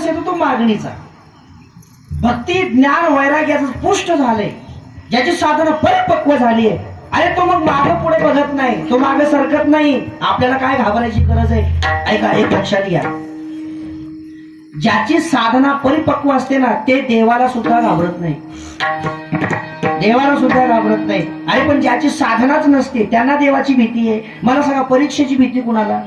रस येतो तो मागणीचा. भक्ती ज्ञान वैराग्याचं पुष्ट झालंय. ज्याची साधनं परिपक्व झाली आहे. अरे तो मग मागे पुढे बघत नाही. तो मागे सरकत नाही. आपल्याला काय घाबरायची गरज आहे? ऐका एक लक्षात घ्या. ज्याची साधना परिपक्व असते ना ते देवाला सुद्धा घाबरत नाही. देवाला सुद्धा घाबरत नाही. अरे पण ज्याची साधनाच नसते त्यांना देवाची भीती आहे. मला सांगा परीक्षेची भीती कुणाला?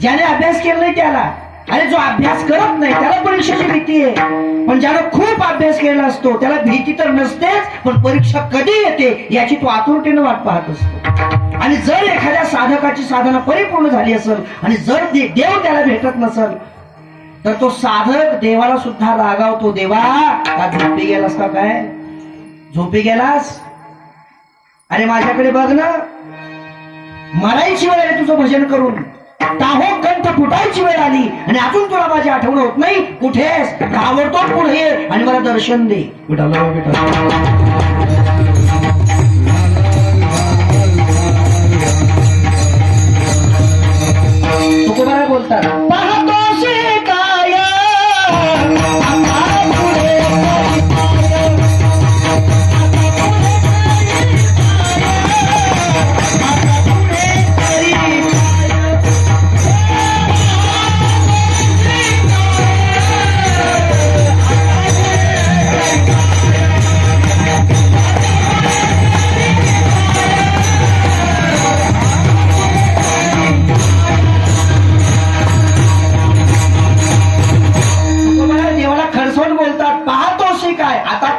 ज्याने अभ्यास केला नाही त्याला. अरे जो अभ्यास करत नाही त्याला परीक्षेची भीती आहे पण ज्याला खूप अभ्यास केला असतो त्याला भीती तर नसतेच पण परीक्षा कधी येते याची तो आतुरतेनं वाट पाहत असतो. आणि जर एखाद्या साधकाची साधना परिपूर्ण झाली असेल आणि जर दे- देव त्याला भेटत नसेल तर तो साधक देवाला सुद्धा रागावतो देवा का झोपी गेलास का काय? झोपी गेलास? अरे माझ्याकडे बघ ना मलाही वेळ तुझं भजन करून. ताहो फुटायची वेळ आली आणि अजून तुला माझी आठवण होत नाही. कुठेस? ताबडतोब पुढे आणि मला दर्शन दे. विठाला, विठाला.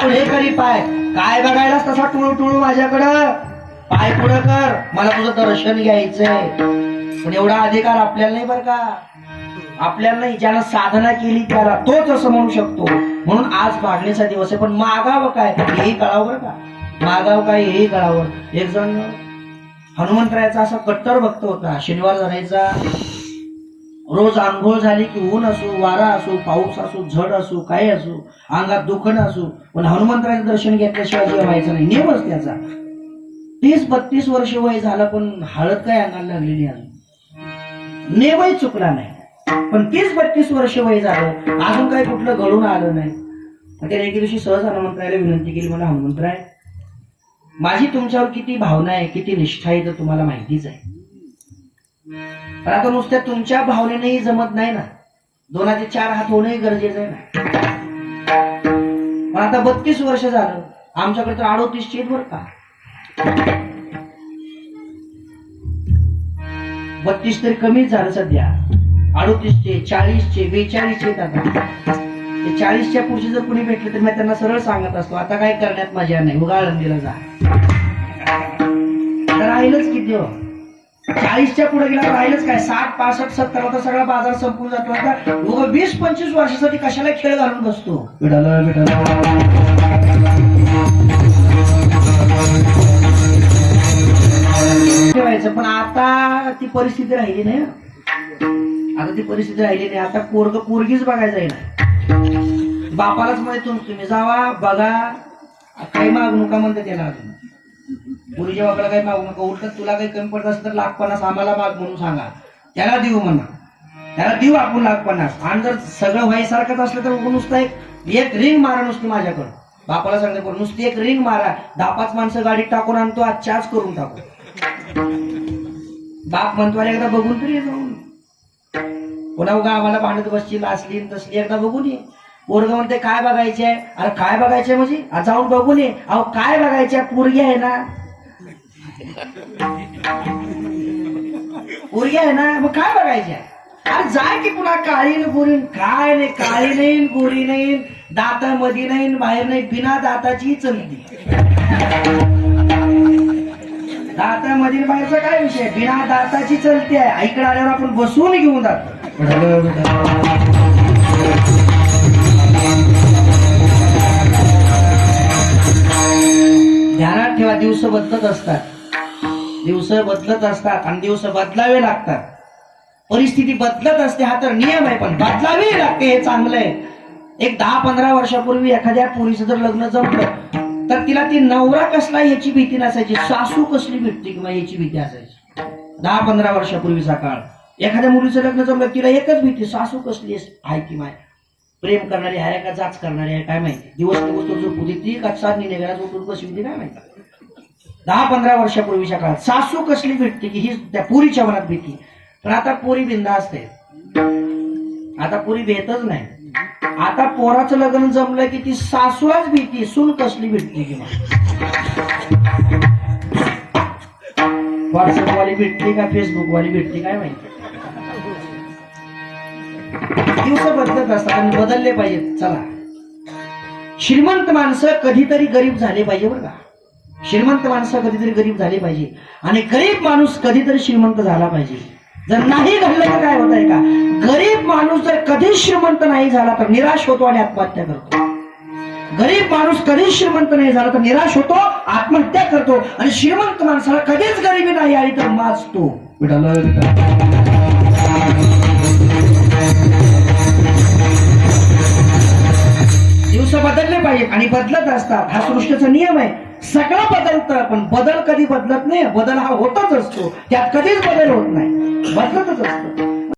पुढे करी पाय. काय बघायलास तसा टुळू टुळू माझ्याकडं? पाय पुढं कर. मला तुझं दर्शन घ्यायचंय. पण एवढा अधिकार आपल्याला नाही बरं का? आपल्याला नाही ज्यानं साधना केली त्याला तोच असं म्हणू शकतो. म्हणून आज मागणीचा दिवस आहे पण मागावं काय? हेही कळावं बरं का? मागावं काय? हेही कळावं. एक जण हनुमंतरायाचा असा कट्टर भक्त होता. शनिवार धरायचा. रोज आंघोळ झाली की ऊन असो वारा असो पाऊस असो झड असो काय असो अंगात दुखणं असो पण हनुमंतराचं दर्शन घेतल्याशिवाय जेव्हा व्हायचं नाही. नियमच त्याचा. तीस बत्तीस वर्ष वय झालं पण हळद काय अंगाला लागलेली अजून. नेमही चुकला नाही. पण तीस बत्तीस वर्ष वय झालं अजून काही कुठलं घडून आलं नाही. त्याने एके दिवशी सहज हनुमंतरायला विनंती केली मला हनुमंतराय माझी तुमच्यावर किती भावना आहे किती निष्ठा आहे तर तुम्हाला माहितीच आहे. पण आता नुसत्या तुमच्या भावनेनेही जमत नाही ना. दोनाचे चार हात होणंही गरजेचं आहे ना. पण आता बत्तीस वर्ष झालं. आमच्याकडे तर अडोतीस चेत बर का. बत्तीस तरी कमीच झालं सध्या. अडोतीसचे चाळीसचे बेचाळीसचे आता. ते चाळीसच्या पुढचे जर कुणी भेटले तर मी त्यांना सरळ सांगत असतो आता काय करण्यात मजा नाही उगा दिला जा. आता राहिलंच किती हो? चाळीसच्या पुढे गेला राहिलंच काय? साठ पासष्ट सत्तर आता सगळा बाजार संपून जातो. आता उगा वीस पंचवीस वर्षासाठी कशाला खेळ घालून बसतो? ठेवायचं. पण आता ती परिस्थिती राहिली नाही. आता ती परिस्थिती राहिली नाही. आता पोरग पोरगीच बघायचं आहे ना बापालाच माहीत तुम्ही जावा बघा. काही मागू नका म्हणते त्याला अजून. पुरीच्या बापाला काही मागू नका उलट तुला काही कमी पडत असेल तर लाख पन्नास आम्हाला माग म्हणून सांगा. त्याला देऊ म्हणा. त्याला देऊ आपण लाख पन्नास. आणि जर सगळं व्हायसारखंच असलं तर नुसतं एक एक रिंग मारा नुसती माझ्याकडं. बापाला सांगते पण नुसती एक रिंग मारा. दहा पाच माणसं गाडीत टाकून आणतो आज चार्ज करून टाकू. बाप म्हणतो "अरे एकदा बघून तरी ये जाऊन. पुन्हा उगा आम्हाला भांडत बसची असली तसली एकदा बघून ये. पोरग म्हणते काय बघायचे अरे काय बघायचे म्हणजे? जाऊन बघून ये. अहो काय बघायचे पोरगी आहे ना. पोरगी आहे ना मग काय बघायचे? अरे जाय की पुन्हा काळी न गोरी काय नाही काळी नाही गोरी नाही दाता मध्ये नाही बाहेर नाही बिना दाताची चलती दातामध्ये बाहेरचा काय विषय बिना दाताची चलती आहे. आईकडे आल्यावर आपण बसवून घेऊन जातो. ध्यानात ठेवा दिवस बदलत असतात. दिवस बदलत असतात आणि दिवस बदलावे लागतात. परिस्थिती बदलत असते हा तर नियम आहे पण बदलावे लागते हे चांगलं आहे. एक दहा पंधरा वर्षापूर्वी एखाद्या पोरीचं जर लग्न जमलं तर तिला ती नवरा कसला याची भीती नसायची सासू कसली भेटते किंवा याची भीती असायची. दहा पंधरा वर्षापूर्वीचा काळ. एखाद्या मुलीचं लग्न जमलं तिला एकच भीती सासू कसली आहे की माय? प्रेम करणारी आहे का जाच करणारी आहे काय माहिती? दिवस दिवस तो झोपू देती का सात निघाला झोपून होती काय माहिती? दहा पंधरा वर्षापूर्वीच्या काळात. सासू कसली भेटते की ही त्या पुरीच्या मनात भीती. पण आता पोरी बिंदा असते आता पुरी भेटच नाही. आता पोराचं लग्न जमलं की ती सासूलाच भीती सून कसली भेटते की व्हॉट्सअप वाली भेटते का फेसबुक वाली भेटते काय माहिती? दिवस बदलत असतात आणि बदलले पाहिजेत. चला. श्रीमंत माणसं कधीतरी गरीब झाले पाहिजे बरं का? श्रीमंत माणसं कधीतरी गरीब झाले पाहिजे. आणि गरीब माणूस कधीतरी श्रीमंत झाला पाहिजे. जर नाही घडलं तर काय होत आहे का? गरीब माणूस जर कधीच श्रीमंत नाही झाला तर निराश होतो आणि आत्महत्या करतो. गरीब माणूस कधीच श्रीमंत नाही झाला तर निराश होतो आत्महत्या करतो. आणि श्रीमंत माणसाला कधीच गरिबी नाही आली तर माजतो. दिवस बदलले पाहिजे आणि बदलत असतात. हा सृष्टीचा नियम आहे. सगळं बदलतं पण बदल कधी बदलत नाही बदल हा होतच असतो. त्यात कधीच बदल होत नाही. बदलतच असतो.